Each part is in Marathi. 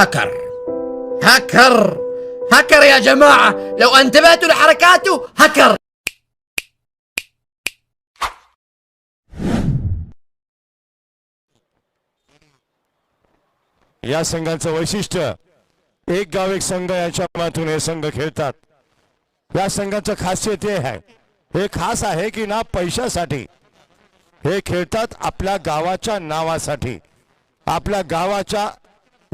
هكر هكر يا جماعة لو انتبهتوا لحركاته هكر या संघाचं वैशिष्ट्य एक गाव एक संघ याच्या माध्यमातून हे संघ खेळतात या संघाचं खासियत हे आहे हे खास आहे की ना पैशासाठी हे खेळतात आपल्या गावाच्या नावासाठी आपल्या गावाच्या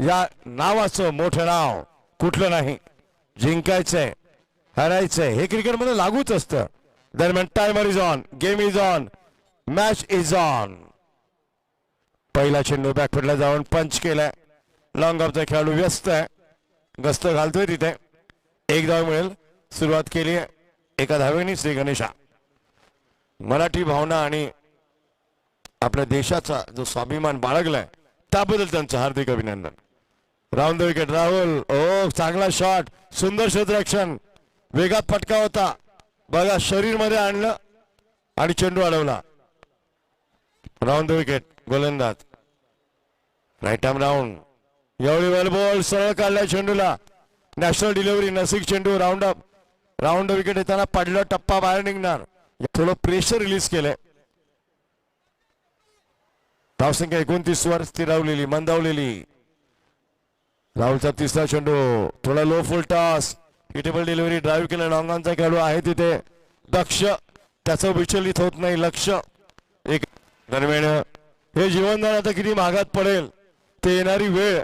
या नावाचं मोठं नाव कुठलं नाही. जिंकायचंय हरायचंय. हे क्रिकेटमध्ये लागूच असतं. दरम्यान timer is on game is on match is on पहिला चेंडू बॅकफुटला जाऊन पंच केलाय. लॉंग ऑफचा खेळाडू व्यस्त आहे. गस्त घालतोय तिथे. एक धाव मिळेल. सुरुवात केली आहे. एका धावेने श्री गणेशा. मराठी भावना आणि आपल्या देशाचा जो स्वाभिमान बाळगलाय त्याबद्दल त्यांचं हार्दिक अभिनंदन. Round the wicket Rahul. ओ चांगला शॉट सुंदर क्षेत्ररक्षण वेगात फटका होता. बघा शरीरमध्ये आणलं आणि चेंडू अडवला. राऊंड द विकेट गोलंदाज. राईट आर्म राऊंड एवढी वेल बॉल सरळ काढला चेंडूला. नॅशनल डिलिव्हरी नसिक चेंडू राऊंड अप राऊंड विकेट येताना पडलं टप्पा बाहेर निघणार. थोडं प्रेशर रिलीज केलंय. धावसंख्या एकोणतीस वर स्थिरावलेली मंदावलेली. राहुलचा तिसरा चेंडू. थोडा low full toss hittable delivery drive केला. लॉंगांचा खेळाडू आहे तिथे. दक्ष. त्याचं विचलित होत नाही. लक्ष. एक दरम्यान. हे जीवनदान आता किती महागात पडेल? ते येणारी वेळ.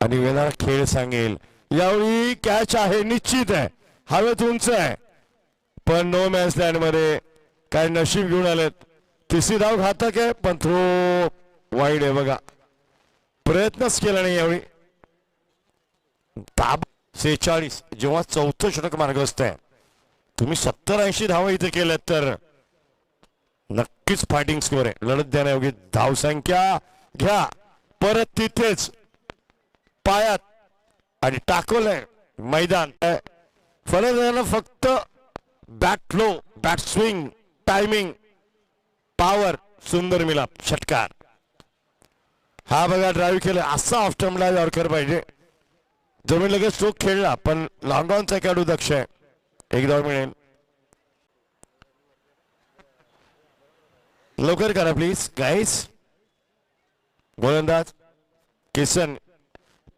आणि येणारा खेळ सांगेल. यावेळी कॅच आहे. निश्चित आहे. हवेत उंच आहे. पण नो मॅच लँडमध्ये काय नशीब घेऊन आलेत. तिसरी धाव घातक आहे पण थ्रो वाईड आहे बघा. प्रयत्नच केला नाही यावेळी. ताब सेहेचाळीस जेव्हा चौथं षटक मार्गस्थ आहे. तुम्ही सत्तर ऐंशी धावा इथे केल्यात तर नक्कीच फायटिंग स्कोर आहे. लढत देण्यायोग्य धावसंख्या घ्या. परत तिथेच पायात आणि टाकवलंय मैदान. फलंदाजांना फक्त bat low bat swing timing power सुंदर मिलाप षटकार. हा बघा ड्राईव्ह केला असा ऑफ टर्मला यॉर्कर पाहिजे. जमीन लगेच स्ट्रोक खेळला पण लॉंग ऑनचा खेळाडू दक्ष आहे. एक धाव मिळेल. लवकर करा प्लीज गाईस गोलंदाज किसन.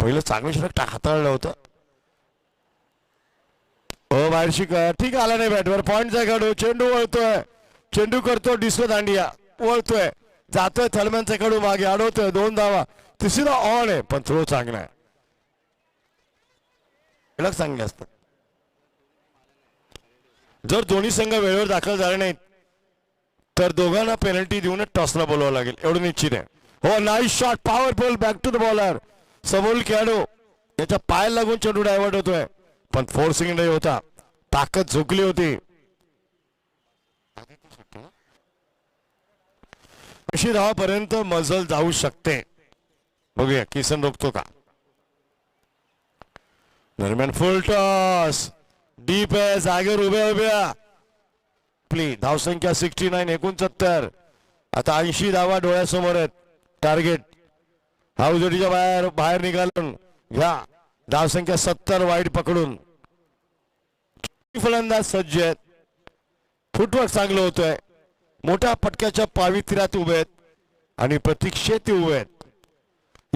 पहिलं चांगलं षटक हाताळलं होतं. हो बाहेरशी का ठीक आला नाही बॅटवर पॉईंटचा खेळाडू चेंडू वळतोय. चेंडू करतो डिस्को दांडिया. वळतोय. जातोय थलमॅनचा मागे अडवतोय दोन धावा. तिसरा ऑन आहे पण थ्रो चांगला आहे. खेळक चांगले असतात. जर दोन्ही संघ वेळेवर दाखल झाले नाहीत तर दोघांना पेनल्टी देऊनच टॉसला बोलावं लागेल. एवढं निश्चित आहे. हो nice shot powerful back to the bowler समोर खेळाडू याच्या पाय लागून चेंडू डायव्हर्ट होतोय. पण फोर्सिंग नाही होता. ताकद झुकली होती. ऐंशी धावापर्यंत मजल जाऊ शकते. बघूया किसन रोखतो का? दरम्यान फुल टॉस डीप आहे जागेवर उभ्या उभ्या. आपली धावसंख्या सिक्स्टी नाईन एकोणसत्तर. आता ऐंशी धावा डोळ्यासमोर आहेत. टार्गेट हा बाहेर बाहेर निघालून घ्या. धावसंख्या सत्तर वाईट पकडून. फलंदाज सज्ज आहेत. फुटवर्क चांगलं होतोय. मोठ्या फटक्याच्या पावित्र्यात उभे आहेत आणि प्रतीक्षेत उभे आहेत.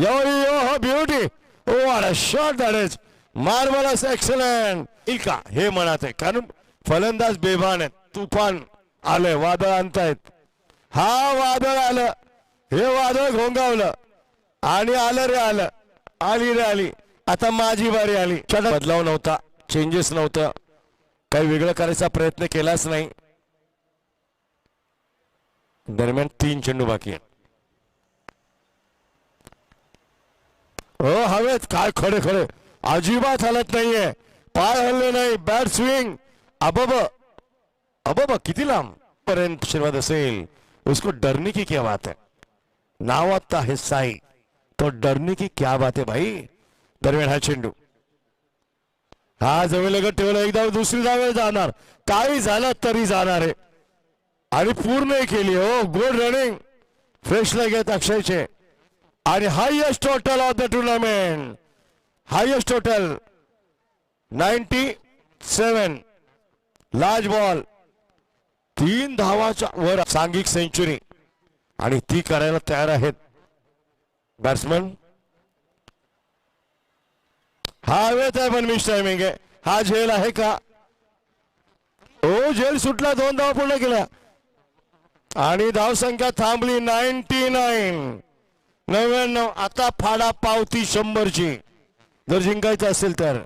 यावेळी beauty oh shot that is marvellous excellent इका हे म्हणत आहे. कारण फलंदाज बेभान आहेत. तुफान आलंय वादळ आणतायत. हा वादळ आलं हे वादळ घोंगावलं. आणि आलं रे आलं. आली रे आली. आता माझी बारी आली. बदलाव नव्हता चेंजेस नव्हतं. काही वेगळं करायचा प्रयत्न केलाच नाही. दरम्यान तीन चेंडू बाकी हो हवेत काय खडे खडे. अजिबात हलत नाहीये. पाय हल्ले नाही. Bat swing. अबब. अबब, किती लांब पर्यंत आशीर्वाद असेल? उसको डरने की क्या बात है? नावाचा आहे साई. तो डरने की क्या बात है भाई? दरम्यान हा चेंडू. हा जवळ लगत ठेवला. एकदा दुसरी जावे जाणार. काही झालं तरी जाणार आहे. आणि पूर्ण केली हो. गुड रनिंग फ्रेश घेत अक्षयचे. आणि highest total of the tournament highest total ninety seven large ball तीन धावाच्या वर सांघिक सेंचुरी आणि ती करायला तयार आहेत. बॅट्समन हा वेळ आहे पण मिस टायमिंग आहे. हा झेल आहे का? ओ झेल सुटला दोन धावा पूर्ण केल्या. आणि धावसंख्या थांबली नाईन्टी नाईन. नव्याण्णव आता फाडा पावती शंभरची. जर जिंकायचं असेल तर.